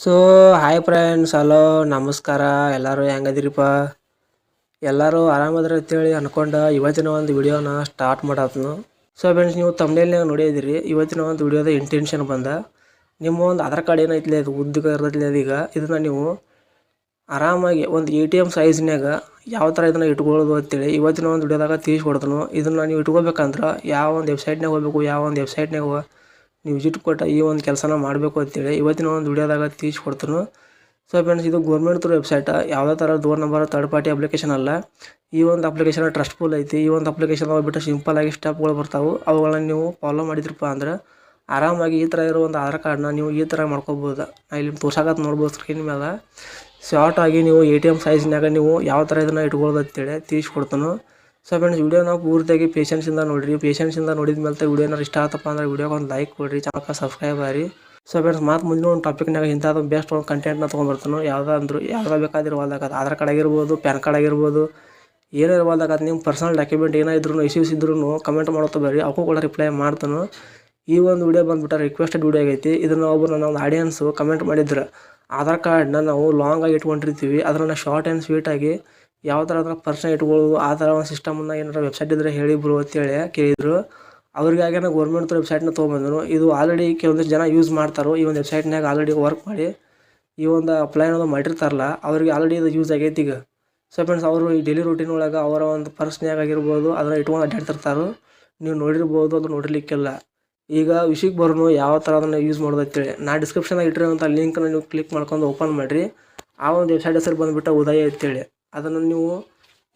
So hi friends hello, ನಮಸ್ಕಾರ. ಎಲ್ಲರೂ ಹೆಂಗದಿರಿಪ್ಪ ಎಲ್ಲರೂ ಆರಾಮದ್ರ ಅಂತೇಳಿ ಅನ್ಕೊಂಡು ಇವತ್ತಿನ ಒಂದು ವಿಡಿಯೋನ ಸ್ಟಾರ್ಟ್ ಮಾಡತ್ನು. ಸೊ ಫ್ರೆಂಡ್ಸ್ ನೀವು ತಮ್ಮನೇಲಿ ನೋಡಿದಿರಿ, ಇವತ್ತಿನ ಒಂದು ವಿಡಿಯೋದ ಇಂಟೆನ್ಷನ್ ಬಂದ. ನಿಮ್ಮ ಒಂದು ಆಧಾರ್ ಕಾರ್ಡ್ ಏನೈತಿಲ್ಲ ಇದು ಉದ್ದಕ್ಕೆ ಇರ್ತೈತಿಲ್ಲ ಈಗ ಇದನ್ನು ನೀವು ಆರಾಮಾಗಿ ಒಂದು ಎ ಟಿ ಎಂ ಸೈಜ್ನಾಗ ಯಾವ ಥರ ಇದನ್ನು ಇಟ್ಕೊಳ್ಳೋದು ಅಂತೇಳಿ ಇವತ್ತಿನ ಒಂದು ವಿಡಿಯೋದಾಗ ತಿಳಿಸ್ಕೊಡ್ತನು. ಇದನ್ನು ನೀವು ಇಟ್ಕೋಬೇಕಂದ್ರೆ ಯಾವ ಒಂದು ವೆಬ್ಸೈಟ್ನಾಗ ಹೋಗ್ಬೇಕು, ಯಾವ ಒಂದು ವೆಬ್ಸೈಟ್ನಾಗ ನೀವು ವಿಸಿಟ್ ಕೊಟ್ಟ ಈ ಒಂದು ಕೆಲಸನ ಮಾಡಬೇಕು ಅಂತೇಳಿ ಇವತ್ತಿನ ಒಂದು ವಿಡಿಯೋದಾಗ ತಿಳಿಸ್ಕೊಡ್ತನು ಸೊ ಫ್ರೆಂಡ್ಸ್ ಇದು ಗೌರ್ಮೆಂಟ್ ತ್ರೂ ವೆಬ್ಸೈಟ್ ಯಾವುದೇ ಥರ ದೂರ ನಂಬರ್ ತರ್ಡ್ ಪಾರ್ಟಿ ಅಪ್ಲಿಕೇಶನ್ ಅಲ್ಲ. ಈ ಒಂದು ಅಪ್ಲಿಕೇಶನ್ ಟ್ರಸ್ಟ್ಫುಲ್ ಐತಿ. ಈ ಒಂದು ಅಪ್ಲಿಕೇಶನ್ ಹೋಗ್ಬಿಟ್ಟು ಸಿಂಪಲ್ ಆಗಿ ಸ್ಟೆಪ್ಗಳು ಬರ್ತಾವೆ. ಅವುಗಳನ್ನ ನೀವು ಫಾಲೋ ಮಾಡಿದ್ರಪ್ಪ ಅಂದ್ರೆ ಆರಾಮಾಗಿ ಈ ಥರ ಇರೋ ಒಂದು ಆಧಾರ್ ಕಾರ್ಡ್ನ ನೀವು ಈ ಥರ ಮಾಡ್ಕೋಬೋದು. ನಾ ಇಲ್ಲಿ ತೋರ್ಸಾಕತ್ ನೋಡ್ಬೋದು ಸ್ಕ್ರೀನ್ ಮೇಲೆ ಶಾರ್ಟ್ ಆಗಿ ನೀವು ಎ ಟಿ ಎಂ ಸೈಜ್ನಾಗ ನೀವು ಯಾವ ಥರ ಇದನ್ನು ಇಟ್ಕೊಳ್ಳೋದು ಅಂತೇಳಿ ತಿಳಿಸ್ಕೊಡ್ತಾನು ಸೊ ಫ್ರೆಂಡ್ಸ್ ನಾವು ಪೂರ್ತಿಯಾಗಿ ಪೇಷನ್ಸಿಂದ ನೋಡಿರಿ. ಪೇಷನ್ಸಿಂದ ನೋಡಿದ ಮೇಲೆ ವಿಡಿಯೋನ ಇಷ್ಟ ಆತಪ್ಪ ಅಂದ್ರೆ ವಿಡಿಯೋಗೆ ಒಂದು ಲೈಕ್ ಕೊಡಿರಿ ಚಾನಲ್ಗೆ ಸಬ್ಸ್ಕ್ರೈಬ್ ಆಗಿ ಸೊ ಫ್ರೆಂಡ್ಸ್ ಮಾತು ಮುಂದಿನ ಒಂದು ಟಾಪಿಕ್ನಾಗ ಇಂಥದ್ದು ಬೆಸ್ಟ್ ಒಂದು ಕಂಟೆಂಟ್ನ ತೊಗೊಂಬರ್ತಾನು ಯಾವುದೋ ಅಂದ್ರು ಯಾವ್ದು ಬೇಕಾದಿರ್ವಲ್ದಾಗ ಆಧಾರ್ ಕಾರ್ಡ್ ಆಗಿರ್ಬೋದು ಪ್ಯಾನ್ ಕಾರ್ಡ್ ಆಗಿರ್ಬೋದು ಏನೇ ಇರ್ಬೋದಾಗ ಅದು ನಿಮ್ಮ ಪರ್ಸನಲ್ ಡಾಕ್ಯುಮೆಂಟ್ ಏನೇ ಇದ್ರೂ ಇಶ್ಯೂಸ್ ಇದ್ರೂ ಕಮೆಂಟ್ ಮಾಡೋತ್ತ ಬರ್ರಿ. ಅವಕ್ಕೂ ಕೂಡ ರಿಪ್ಲೈ ಮಾಡ್ತಾನು. ಈ ಒಂದು ವಿಡಿಯೋ ಬಂದ್ಬಿಟ್ಟು ರಿಕ್ವೆಸ್ಟೆಡ್ ವಿಡಿಯೋ ಆಗೈತಿ. ಇದನ್ನು ಒಬ್ಬರು ನನ್ನ ಒಂದು ಆಡಿಯನ್ಸು ಕಮೆಂಟ್ ಮಾಡಿದ್ರೆ. ಆಧಾರ್ ಕಾರ್ಡ್ನ ನಾವು ಲಾಂಗ್ ಆಗಿ ಇಟ್ಕೊಂಡಿರ್ತೀವಿ. ಅದನ್ನು ಶಾರ್ಟ್ ಆ್ಯಂಡ್ ಆಗಿ ಯಾವ ಥರ ಅಂದ್ರೆ ಪರ್ಸನ್ ಇಟ್ಕೊಳ್ಳೋದು ಆ ಥರ ಒಂದು ಸಿಸ್ಟಮನ್ನು ಏನಾರ ವೆಬ್ಸೈಟ್ ಇದ್ದರೆ ಹೇಳಿ ಬ್ರೋ ಅಂತೇಳಿ ಕೇಳಿದ್ರು. ಅವ್ರಿಗಾಗಿ ನಾನು ಗೌರ್ಮೆಂಟ್ ವೆಬ್ಸೈಟ್ನ ತೊಗೊಂಬಂದನು. ಇದು ಆಲ್ರೆಡಿ ಕೆಲವೊಂದಿಷ್ಟು ಜನ ಯೂಸ್ ಮಾಡ್ತಾರೋ ಈ ಒಂದು ವೆಬ್ಸೈಟ್ನಾಗ ಆಲ್ರೆಡಿ ವರ್ಕ್ ಮಾಡಿ ಈ ಒಂದು ಅಪ್ಲೈ ಅನ್ನೋದು ಮಾಡಿರ್ತಾರಲ್ಲ, ಅವ್ರಿಗೆ ಆಲ್ರೆಡಿ ಇದು ಯೂಸ್ ಆಗೈತಿ ಈಗ. ಸೊ ಫ್ರೆಂಡ್ಸ್ ಅವರು ಈ ಡೈಲಿ ರೂಟೀನ್ ಒಳಗೆ ಅವರ ಒಂದು ಪರ್ಸ್ನ್ಯಾಗ ಆಗಿರ್ಬೋದು ಅದನ್ನ ಇಟ್ಕೊಂಡು ಅಡ್ಡಾಡ್ತಿರ್ತಾರೆ ನೀವು ನೋಡಿರ್ಬೋದು ಅದು ನೋಡಿರ್ಲಿಕ್ಕಿಲ್ಲ ಈಗ ವಿಷಯಕ್ಕೆ ಬರೋನು ಯಾವ ಥರ ಅದನ್ನು ಯೂಸ್ ಮಾಡೋದು ಅಂತೇಳಿ. ನಾ ಡಿಸ್ಕ್ರಿಪ್ಷನಾಗ ಇಟ್ಟಿರೋಂಥ ಲಿಂಕ್ನ ನೀವು ಕ್ಲಿಕ್ ಮಾಡ್ಕೊಂಡು ಓಪನ್ ಮಾಡಿರಿ. ಆ ಒಂದು ವೆಬ್ಸೈಟ್ ಹೆಸರು ಬಂದುಬಿಟ್ಟು ಉದಯ ಅಂತೇಳಿ. ಅದನ್ನು ನೀವು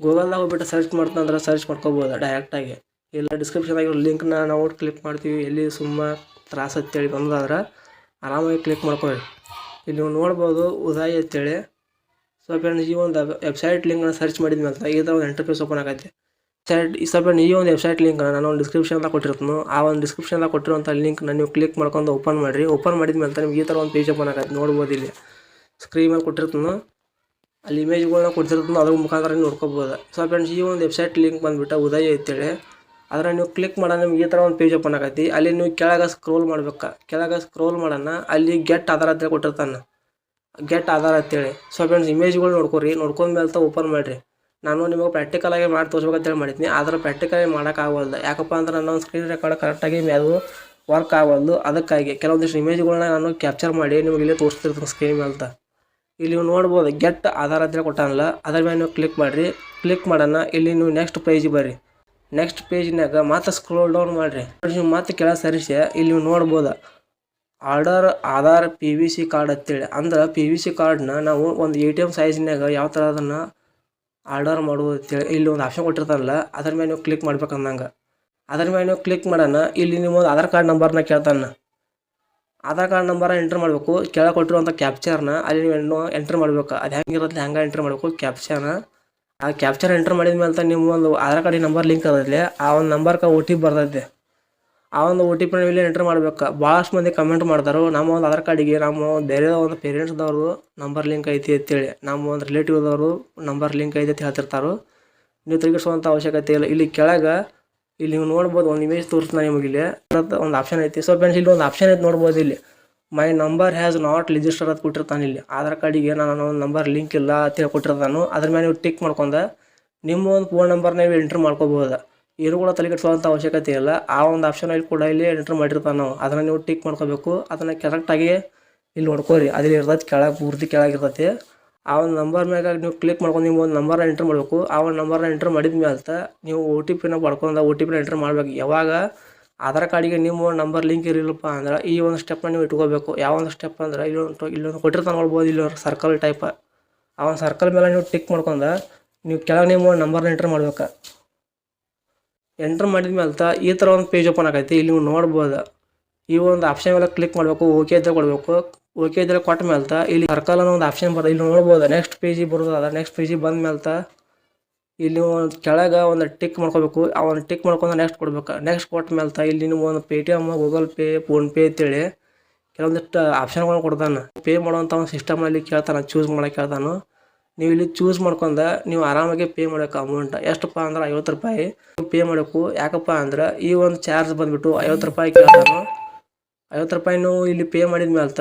ಗೂಗಲ್ದಾಗ ಹೋಗ್ಬಿಟ್ಟು ಸರ್ಚ್ ಮಾಡ್ತಂದ್ರೆ ಸರ್ಚ್ ಮಾಡ್ಕೋಬೋದು ಡೈರೆಕ್ಟಾಗಿ ಇಲ್ಲ ಡಿಸ್ಕ್ರಿಪ್ಷನ್ದಾಗಿರೋ ಲಿಂಕ್ನ ನಾವು ಕ್ಲಿಕ್ ಮಾಡ್ತೀವಿ. ಎಲ್ಲಿ ಸುಮ್ಮ ತ್ರಾಸ ಅಂತೇಳಿ ಬಂದಾದ್ರೆ ಆರಾಮಾಗಿ ಕ್ಲಿಕ್ ಮಾಡ್ಕೊಳ್ಳಿ ಇಲ್ಲಿ ನೀವು ನೋಡ್ಬೋದು ಉದಾಯಿ ಅಂತೇಳಿ. ಸೊ ಫ್ರೆಂಡ್ಸ್ ಈ ಒಂದು ವೆಬ್ಸೈಟ್ ಲಿಂಕ್ನ ಸರ್ಚ್ ಮಾಡಿದ ಮೇಲೆ ಈ ಥರ ಒಂದು ಇಂಟರ್ಫೇಸ್ ಓಪನ್ ಆಗೈತೆ. ಸೈಟ್ ಈ ಸ್ವಲ್ಪ ಈ ಒಂದು ವೆಬ್ಸೈಟ್ ಲಿಂಕ್ನ ನಾನು ಒಂದು ಡಿಸ್ಕ್ರಿಪ್ಷನ್ದಾಗ ಕೊಟ್ಟಿರ್ತೀನಿ. ಆ ಒಂದು ಡಿಸ್ಕ್ರಿಪ್ಷನ್ದಾಗ ಕೊಟ್ಟಿರುವಂಥ ಲಿಂಕ್ನ ನೀವು ಕ್ಲಿಕ್ ಮಾಡ್ಕೊಂಡು ಓಪನ್ ಮಾಡಿರಿ. ಓಪನ್ ಮಾಡಿದ ಮೇಲೆ ನಿಮ್ಗೆ ಈ ಥರ ಒಂದು ಪೇಜ್ ಓಪನ್ ಆಗತ್ತೆ ನೋಡ್ಬೋದು ಇಲ್ಲಿ. ಸ್ಕ್ರೀನ್ ಮೇಲೆ ಕೊಟ್ಟಿರ್ತೀನಿ. ಅಲ್ಲಿ ಇಮೇಜ್ಗಳನ್ನ ಕೊಡ್ತಿರೋದನ್ನ ಅದ್ರ ಮುಖಾಂತರ ನೋಡ್ಕೋಬೋದು. ಸೊ ಫ್ರೆಂಡ್ಸ್ ಈ ಒಂದು ವೆಬ್ಸೈಟ್ ಲಿಂಕ್ ಬಂದುಬಿಟ್ಟು ಉದಯ ಅಂತೇಳಿ ಅದರ ನೀವು ಕ್ಲಿಕ್ ಮಾಡೋಣ, ನಿಮ್ಗೆ ಈ ಥರ ಒಂದು ಪೇಜ್ ಓಪನ್ ಆಗೈತಿ. ಅಲ್ಲಿ ನೀವು ಕೆಳಗೆ ಸ್ಕ್ರೋಲ್ ಮಾಡ್ಬೇಕು. ಕೆಳಗೆ ಸ್ಕ್ರೋಲ್ ಮಾಡೋಣ, ಅಲ್ಲಿ ಗೆಟ್ ಆಧಾರ್ ಅಂತೇಳಿ ಕೊಟ್ಟಿರ್ತಾನೆ. ಗೆಟ್ ಆಧಾರ್ ಅಂತೇಳಿ ಸೊ ಫ್ರೆಂಡ್ಸ್ ಇಮೇಜ್ಗಳು ನೋಡ್ಕೊರಿ. ನೋಡ್ಕೊಂಡ್ಮೇಲೆ ಓಪನ್ ಮಾಡಿರಿ. ನಾನು ನಿಮಗೆ ಪ್ರಾಕ್ಟಿಕಲ್ ಆಗಿ ಮಾಡಿ ತೋರಿಸ್ಬೇಕಂತೇಳಿ ಮಾಡಿದ್ನಿ. ಆದ್ರೆ ಪ್ರಾಕ್ಟಿಕಲ್ ಆಗಿ ಆಗೋಲ್ಲ ಯಾಕಪ್ಪ ಅಂದ್ರೆ ನನ್ನ ಒಂದು ಸ್ಕ್ರೀನ್ ರೆಕಾರ್ಡ್ ಕರೆಕ್ಟಾಗಿ ಅದು ವರ್ಕ್ ಆಗೋದು ಅದಕ್ಕಾಗಿ ಕೆಲವೊಂದಿಷ್ಟು ಇಮೇಜ್ಗಳನ್ನ ನಾನು ಕ್ಯಾಪ್ಚರ್ ಮಾಡಿ ನಿಮಗೆ ಇಲ್ಲೇ ತೋರಿಸ್ತಿರ್ತೀನಿ ಸ್ಕ್ರೀನ್ ಮೇಲೆ ಇಲ್ಲಿ ನೀವು ನೋಡ್ಬೋದು ಗೆಟ್ ಆಧಾರ್ ಅಂತೇಳಿ ಕೊಟ್ಟಾನಲ್ಲ ಅದರ ಮೇಲೆ ನೀವು ಕ್ಲಿಕ್ ಮಾಡಿರಿ. ಕ್ಲಿಕ್ ಮಾಡೋಣ, ಇಲ್ಲಿ ನೀವು ನೆಕ್ಸ್ಟ್ ಪೇಜಿಗೆ ಬರ್ರಿ. ನೆಕ್ಸ್ಟ್ ಪೇಜ್ನಾಗ ಮತ್ತೆ ಸ್ಕ್ರೋಲ್ ಡೌನ್ ಮಾಡಿರಿ. ನೀವು ಮತ್ತೆ ಕೆಳಗೆ ಸರಿಸಿ, ಇಲ್ಲಿ ನೀವು ನೋಡ್ಬೋದು. Order Aadhaar P V C card ಅಂತೇಳಿ. ಅಂದ್ರೆ ಪಿ ವಿ ಸಿ ಕಾರ್ಡ್ನ ನಾವು ಒಂದು ಎ ಟಿ ಎಂ ಸೈಜ್ನಾಗ ಯಾವ ಥರ ಅದನ್ನು ಆರ್ಡರ್ ಮಾಡೋದು ಅಂತೇಳಿ ಇಲ್ಲಿ ಒಂದು ಆಪ್ಷನ್ ಕೊಟ್ಟಿರ್ತಾರಲ್ಲ ಅದ್ರ ಮೇಲೆ ನೀವು ಕ್ಲಿಕ್ ಮಾಡ್ಬೇಕಂದಂಗೆ. ಅದ್ರ ಮೇಲೆ ನೀವು ಕ್ಲಿಕ್ ಮಾಡೋಣ, ಇಲ್ಲಿ ನಿಮ್ಮ ಆಧಾರ್ ಕಾರ್ಡ್ ನಂಬರ್ನ ಕೇಳ್ತಾನೆ. ಆಧಾರ್ ಕಾರ್ಡ್ ನಂಬರ ಎಂಟ್ರ್ ಮಾಡಬೇಕು ಕೆಳಗೆ ಕೊಟ್ಟಿರುವಂಥ ಕ್ಯಾಪ್ಚರ್ನ ಅಲ್ಲಿ ನೀವು ಎಂಟ್ರ್ ಮಾಡಬೇಕು. ಅದು ಹೆಂಗಿರುತ್ತೆ ಹ್ಯಾಂಗ ಎಂಟ್ರ್ ಮಾಡಬೇಕು ಕ್ಯಾಪ್ಚರ್ನ ಆ ಕ್ಯಾಪ್ಚರ್ ಎಂಟ್ರ್ ಮಾಡಿದ ಮೇಲೆ ನಿಮ್ಮ ಒಂದು ಆಧಾರ್ ಕಾರ್ಡಿನ ನಂಬರ್ ಲಿಂಕ್ ಅದರಲ್ಲಿ ಆ ಒಂದು ನಂಬರ್ಗೆ ಒ ಟಿ ಪಿ ಬರ್ತೈತೆ. ಆ ಒಂದು ಒ ಟಿ ಪಿ ಇಲ್ಲಿ ಎಂಟ್ರ್ ಮಾಡ್ಬೇಕು. ಭಾಳಷ್ಟು ಮಂದಿ ಕಮೆಂಟ್ ಮಾಡ್ತಾರೆ, ನಮ್ಮ ಒಂದು ಆಧಾರ್ ಕಾರ್ಡಿಗೆ ನಮ್ಮ ಬೇರೆ ಒಂದು ಪೇರೆಂಟ್ಸ್ದವ್ರದ್ದು ನಂಬರ್ ಲಿಂಕ್ ಐತಿ ಅಂತೇಳಿ. ನಮ್ಮ ಒಂದು ರಿಲೇಟಿವ್ದವರು ನಂಬರ್ ಲಿಂಕ್ ಐತಿ ಅಂತ ಹೇಳ್ತಿರ್ತಾರೆ. ನೀವು ತಿರುಗಿಸುವಂಥ ಅವಶ್ಯಕತೆ ಇಲ್ಲ. ಇಲ್ಲಿ ಕೆಳಗೆ ಇಲ್ಲಿ ನೀವು ನೋಡ್ಬೋದು, ಒಂದು ಇಮೇಜ್ ತೋರಿಸ್ತಾನೆ ನಿಮಗೆ ಇಲ್ಲಿ. ಒಂದು ಆಪ್ಷನ್ ಐತಿ. ಸೊ ಫ್ರೆಂಡ್ಸ್ ಇಲ್ಲಿ ಒಂದು ಆಪ್ಷನ್ ಐತಿ ನೋಡ್ಬೋದು ಇಲ್ಲಿ. My number has not register ಅದು ಕೊಟ್ಟಿರ್ತಾನೆ ಇಲ್ಲಿ. ಆಧಾರ್ ಕಾರ್ಡಿಗೆ ನಾನು ಒಂದು ನಂಬರ್ ಲಿಂಕ್ ಇಲ್ಲ ಅಂತೇಳಿ ಕೊಟ್ಟಿರ್ತಾನು. ಅದ್ರ ಮೇಲೆ ನೀವು ಟಿಕ್ ಮಾಡ್ಕೊಂಡು ನಿಮ್ಮ ಒಂದು ಫೋನ್ ನಂಬರ್ನ ನೀವು ಎಂಟ್ರ್ ಮಾಡ್ಕೋಬೋದು. ಏನು ಕೂಡ ತಲೆ ಕೆಡಿಸುವಂಥ ಅವಶ್ಯಕತೆ ಇಲ್ಲ. ಆ ಒಂದು ಆಪ್ಷನ್ ಇಲ್ಲಿ ಕೂಡ ಇಲ್ಲಿ ಎಂಟ್ರ್ ಮಾಡಿರ್ತಾನೆ ನಾವು. ಅದನ್ನು ನೀವು ಟಿಕ್ ಮಾಡ್ಕೋಬೇಕು. ಅದನ್ನು ಕರೆಕ್ಟಾಗಿ ಇಲ್ಲಿ ನೋಡ್ಕೋರಿ. ಅದಿಲ್ಲಿ ಇರ್ತೈತೆ ಕೆಳಗೆ, ಪೂರ್ತಿ ಕೆಳಗೆ ಇರ್ತೈತಿ. ಆ ಒಂದು ನಂಬರ್ ಮ್ಯಾಗ ನೀವು ಕ್ಲಿಕ್ ಮಾಡ್ಕೊಂಡು ನೀವು ಒಂದು ನಂಬರ್ನ ಎಂಟ್ರ್ ಮಾಡಬೇಕು. ಆ ಒಂದು ನಂಬರ್ನ ಎಂಟ್ರ್ ಮಾಡಿದ ಮೇಲೆ ನೀವು ಒ ಟಿ ಪಿನ ಪಡ್ಕೊಂಡು ಒ ಟಿ ಪಿನ ಎಂಟ್ರ್ ಮಾಡಬೇಕು. ಯಾವಾಗ? ಆಧಾರ್ ಕಾರ್ಡಿಗೆ ನಿಮ್ಮ ನಂಬರ್ ಲಿಂಕ್ ಇರಲಿಲ್ಲಪ್ಪ ಅಂದ್ರೆ ಈ ಒಂದು ಸ್ಟೆಪ್ನ ನೀವು ಇಟ್ಕೋಬೇಕು. ಯಾವ ಒಂದು ಸ್ಟೆಪ್ ಅಂದ್ರೆ ಇಲ್ಲೊಂದು ಇಲ್ಲೊಂದು ಕೊಟ್ಟಿರ್ತಾನೆ ನೋಡ್ಬೋದು. ಇಲ್ಲಿ ಸರ್ಕಲ್ ಟೈಪ್ ಆ ಒಂದು ಸರ್ಕಲ್ ಮೇಲೆ ನೀವು ಟಿಕ್ ಮಾಡ್ಕೊಂಡು ನೀವು ಕೆಳಗೆ ನಿಮ್ಮ ನಂಬರ್ನ ಎಂಟ್ರ್ ಮಾಡ್ಬೇಕು. ಎಂಟ್ರ್ ಮಾಡಿದ ಮೇಲೆ ಈ ಥರ ಒಂದು ಪೇಜ್ ಓಪನ್ ಆಗೈತಿ. ಇಲ್ಲಿ ನೀವು ನೋಡ್ಬೋದು. ಈ ಒಂದು ಆಪ್ಷನ್ ಮೇಲೆ ಕ್ಲಿಕ್ ಮಾಡಬೇಕು. ಓಕೆ ಅಂತ ಕೊಡಬೇಕು. ಓಕೆ ಇದ್ರೆ ಕೊಟ್ಟ ಮೇಲೆ ಇಲ್ಲಿ ಸರ್ಕಲ್ ಅನ್ನೋ ಒಂದು ಆಪ್ಷನ್ ಬರ್ತದೆ ಇಲ್ಲಿ ನೋಡ್ಬೋದು ನೆಕ್ಸ್ಟ್ ಪೇಜಿಗೆ ಬರೋದು ಅದ. ನೆಕ್ಸ್ಟ್ ಪೇಜಿಗೆ ಬಂದ ಮೇಲೆ ಇಲ್ಲಿ ಒಂದು ಕೆಳಗೆ ಒಂದು ಟಿಕ್ ಮಾಡ್ಕೋಬೇಕು. ಆ ಒಂದು ಟಿಕ್ ಮಾಡ್ಕೊಂಡು ನೆಕ್ಸ್ಟ್ ಕೊಡ್ಬೇಕು. ನೆಕ್ಸ್ಟ್ ಕೊಟ್ಟ ಮೇಲೆ ಇಲ್ಲಿ ನೀವು ಒಂದು Paytm Google Pay PhonePe ಅಂತೇಳಿ ಕೆಲವೊಂದಿಷ್ಟು ಆಪ್ಷನ್ಗಳನ್ನ ಕೊಡ್ತಾನೆ. ಪೇ ಮಾಡುವಂಥ ಒಂದು ಸಿಸ್ಟಮಲ್ಲಿ ಕೇಳ್ತಾನೆ ಚೂಸ್ ಮಾಡೋಕೆ ಕೇಳ್ತಾನು. ನೀವು ಇಲ್ಲಿ ಚೂಸ್ ಮಾಡ್ಕೊಂಡ ನೀವು ಆರಾಮಾಗಿ ಪೇ ಮಾಡಬೇಕು ಅಮೌಂಟ್ ಎಷ್ಟಪ್ಪ ಅಂದ್ರೆ ಐವತ್ತು ರೂಪಾಯಿ. ಪೇ ಮಾಡಬೇಕು. ಯಾಕಪ್ಪ ಅಂದ್ರೆ ಈ ಒಂದು ಚಾರ್ಜ್ ಬಂದುಬಿಟ್ಟು ಐವತ್ತು ರೂಪಾಯಿ ಕೇಳ್ತಾನು. ಐವತ್ತು ರೂಪಾಯಿ ನೀವು ಇಲ್ಲಿ ಪೇ ಮಾಡಿದ ಮೇಲೆ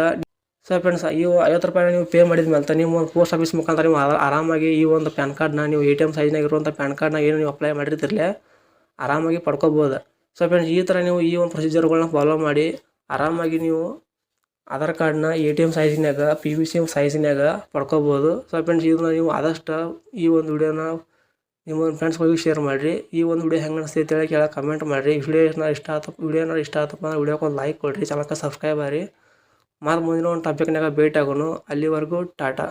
ಸೊ ಫ್ರೆಂಡ್ಸ್ ಈ ಐವತ್ತು ರೂಪಾಯಿ ನೀವು ಪೇ ಮಾಡಿದ ಮೇಲೆ ನೀವು ಒಂದು ಪೋಸ್ಟ್ ಆಫೀಸ್ ಮುಖಾಂತರ ನೀವು ಆರಾ- ಆರಾಮಾಗಿ ಈ ಒಂದು ಪ್ಯಾನ್ ಕಾರ್ಡ್ನ ನೀವು ಎ ಟಿ ಎಂ ಸೈಜ್ನಾಗ ಇರುವಂಥ ಪ್ಯಾನ್ ಕಾರ್ಡ್ನ ಏನು ನೀವು ಅಪ್ಲೈ ಮಾಡಿರ್ತಿರಲಿ ಆರಾಮಾಗಿ ಪಡ್ಕೋಬೋದು. ಸೊ ಫ್ರೆಂಡ್ಸ್ ಈ ಥರ ನೀವು ಈ ಒಂದು ಪ್ರೊಸೀಜರ್ಗಳನ್ನ ಫಾಲೋ ಮಾಡಿ, ಆರಾಮಾಗಿ ನೀವು ಆಧಾರ್ ಕಾರ್ಡ್ನ ಎ ಟಿ ಎಂ ಸೈಜಿನಾಗ ಪಿ ವಿ ಸಿ ಎಂ ಸೈಜಿನಾಗ ಪಡ್ಕೋಬೋದು. ಸೊ ಫ್ರೆಂಡ್ಸ್ ಇದನ್ನ ನೀವು ಆದಷ್ಟು ಈ ಒಂದು ವಿಡಿಯೋನ ನಿಮ್ಮ ಫ್ರೆಂಡ್ಸ್ಗಳಿಗೆ ಶೇರ್ ಮಾಡಿರಿ. ಈ ಒಂದು ವಿಡಿಯೋ ಹೆಂಗೆ ಅನಿಸ್ತೈತೆ ಹೇಳಿ ಕೆಳಗೆ ಕಮೆಂಟ್ ಮಾಡಿರಿ. ವಿಡಿಯೋ ಇಷ್ಟ ಆತ ವಿಡಿಯೋನ ಇಷ್ಟ ಆತಪ್ಪ ಅಂದ್ರೆ ವಿಡಿಯೋಕ್ಕೆ ಒಂದು ಲೈಕ್ ಕೊಡಿರಿ. ಚಾನಲ್ಗೆ ಸಬ್ಸ್ಕ್ರೈಬ್ ಆಗಿರಿ. ಮತ್ತು ಮುಂದಿನ ಒಂದು ಟಾಪಿಕ್ನಾಗ ಭೇಟಿ ಆಗೋಣ ಅಲ್ಲಿವರೆಗೂ ಟಾಟಾ.